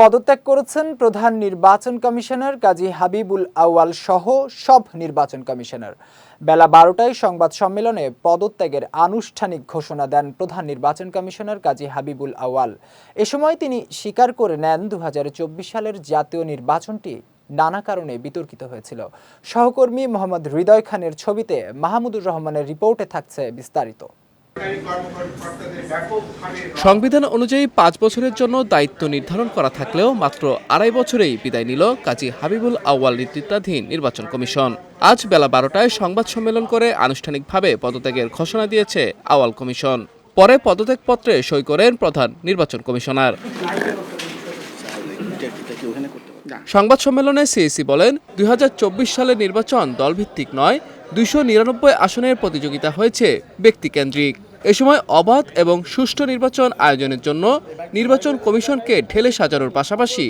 পদত্যাগ করেছেন প্রধান নির্বাচন কমিশনার কাজী হাবিবুল আউয়াল সহ সব নির্বাচন কমিশনার। বেলা বারোটায় সংবাদ সম্মেলনে পদত্যাগের আনুষ্ঠানিক ঘোষণা দেন প্রধান নির্বাচন কমিশনার কাজী হাবিবুল আউয়াল। এ সময় তিনি স্বীকার করে নেন দু হাজার চব্বিশ সালের জাতীয় নির্বাচনটি নানা কারণে বিতর্কিত হয়েছিল। সহকর্মী মোহাম্মদ হৃদয় খানের ছবিতে মাহমুদুর রহমানের রিপোর্টে থাকছে বিস্তারিত। সংবিধান অনুযায়ী পাঁচ বছরের জন্য দায়িত্ব নির্ধারণ করা থাকলেও মাত্র আড়াই বছরেই বিদায় নিল কাজী হাবিবুল আউয়াল নেতৃত্বাধীন নির্বাচন কমিশন। আজ বেলা বারোটায় সংবাদ সম্মেলন করে আনুষ্ঠানিকভাবে পদত্যাগের ঘোষণা দিয়েছে আওয়াল কমিশন। পরে পদত্যাগপত্রে সই করেন প্রধান নির্বাচন কমিশনার। সংবাদ সম্মেলনে সিএসি বলেন, দুই সালের নির্বাচন দলভিত্তিক নয়, দুইশো নিরানব্বই আসনের প্রতিযোগিতা হয়েছে ব্যক্তিকেন্দ্রিক। এ সময় অবাধ এবং সুষ্ঠু নির্বাচন আয়োজনের জন্য নির্বাচন কমিশনকে ঢেলে সাজানোর পাশাপাশি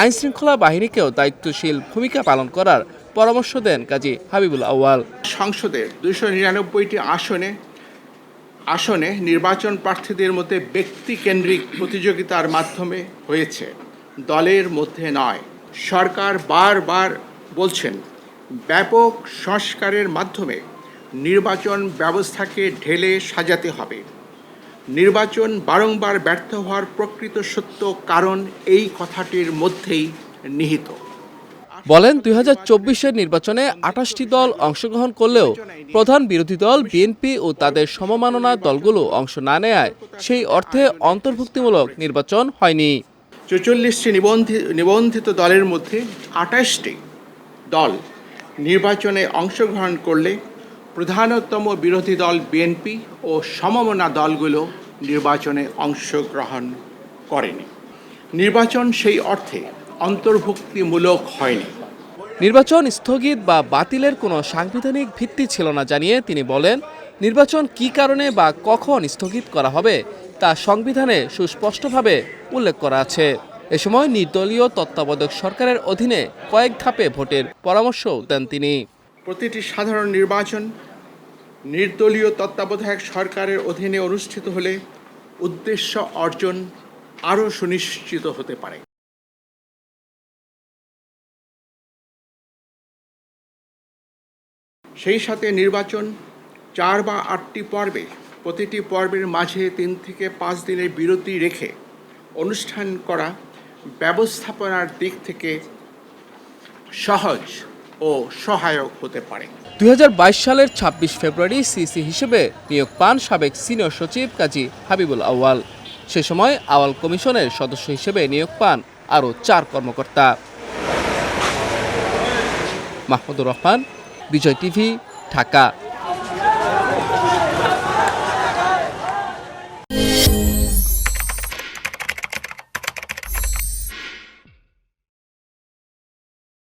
আইন শৃঙ্খলা বাহিনীকেও দায়িত্বশীল ভূমিকা পালন করার পরামর্শ দেন কাজী হাবিবুল আউয়াল। সংসদের দুইশো নিরানব্বইটি আসনে আসনে নির্বাচন প্রার্থীদের মধ্যে ব্যক্তিকেন্দ্রিক প্রতিযোগিতার মাধ্যমে হয়েছে। দলের মধ্যে নয়, সরকার বারবার বলছেন, ব্যাপক সংস্কারের মাধ্যমে নির্বাচন ব্যবস্থাকে ঢেলে সাজাতে হবে। নির্বাচন বারংবার ব্যর্থ হওয়ার প্রকৃত সত্য কারণ এই কথাটির মধ্যেই নিহিত। বলেন দুই হাজার চব্বিশের নির্বাচনে আঠাশটি দল অংশগ্রহণ করলেও প্রধান বিরোধী দল বিএনপি ও তাদের সমমাননা দলগুলো অংশ না নেয় সেই অর্থে অন্তর্ভুক্তিমূলক নির্বাচন হয়নি। চৌচল্লিশটি নিবন্ধিত নিবন্ধিত দলের মধ্যে আঠাশটি দল নির্বাচনে অংশগ্রহণ করলে প্রধানতম বিরোধী দল বিএনপি ও সমমনা দলগুলো নির্বাচনে অংশগ্রহণ করেনি। নির্বাচন সেই অর্থে অন্তর্ভুক্তিমূলক হয়নি। নির্বাচন স্থগিত বা বাতিলের কোনো সাংবিধানিক ভিত্তি ছিল না জানিয়ে তিনি বলেন, নির্বাচন কী কারণে বা কখন স্থগিত করা হবে তা সংবিধানে সুস্পষ্টভাবে উল্লেখ করা আছে। এ সময় নির্দলীয় তত্ত্বাবধায়ক সরকারের অধীনে কয়েক ধাপে ভোটের পরামর্শও দেন তিনি। প্রতিটি সাধারণ নির্বাচন নির্দলীয় তত্ত্বাবধায়ক সরকারের অধীনে অনুষ্ঠিত হলে উদ্দেশ্য অর্জন আরও সুনিশ্চিত হতে পারে। সেই সাথে নির্বাচন চার বা আটটি পর্বে, প্রতিটি পর্বের মাঝে তিন থেকে পাঁচ দিনের বিরতি রেখে অনুষ্ঠান করা ব্যবস্থাপনার দিক থেকে সহজ। ও সহায়ক হতে পারে। দুই হাজার বাইশ সালের ২৬ ফেব্রুয়ারি সিসি হিসেবে নিয়োগ পান সাবেক সিনিয়র সচিব কাজী হাবিবুল আওয়াল সে সময় আওয়াল কমিশনের সদস্য হিসেবে নিয়োগ পান আরও চার কর্মকর্তা। মাহমুদুর রহমান, বিজয় টিভি, ঢাকা।